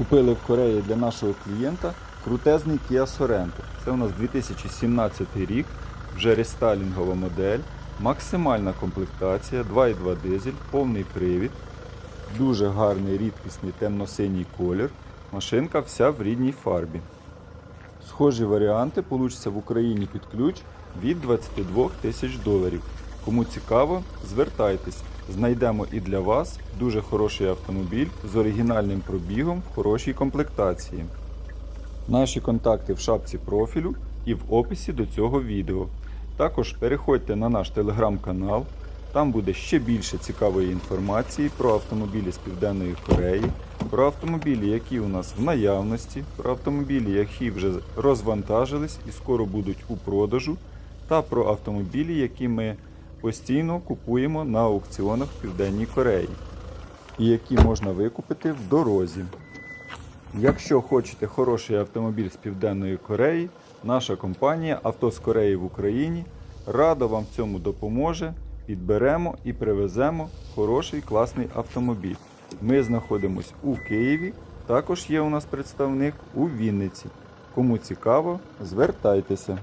Купили в Кореї для нашого клієнта крутезний Kia Sorento. Це у нас 2017 рік, вже рестайлінгова модель, максимальна комплектація, 2.2 дизель, повний привід, дуже гарний рідкісний темно-синій колір. Машинка вся в рідній фарбі. Схожі варіанти получаться в Україні під ключ від 22 тисяч доларів. Кому цікаво, звертайтесь. Знайдемо і для вас дуже хороший автомобіль з оригінальним пробігом в хорошій комплектації. Наші контакти в шапці профілю і в описі до цього відео. Також переходьте на наш телеграм-канал. Там буде ще більше цікавої інформації про автомобілі з Південної Кореї, про автомобілі, які у нас в наявності, про автомобілі, які вже розвантажились і скоро будуть у продажу, та про автомобілі, які ми постійно купуємо на аукціонах в Південній Кореї, і які можна викупити в дорозі. Якщо хочете хороший автомобіль з Південної Кореї, наша компанія Авто з Кореї в Україні радо вам в цьому допоможе. Підберемо і привеземо хороший класний автомобіль. Ми знаходимося у Києві. Також є у нас представник у Вінниці. Кому цікаво, звертайтеся.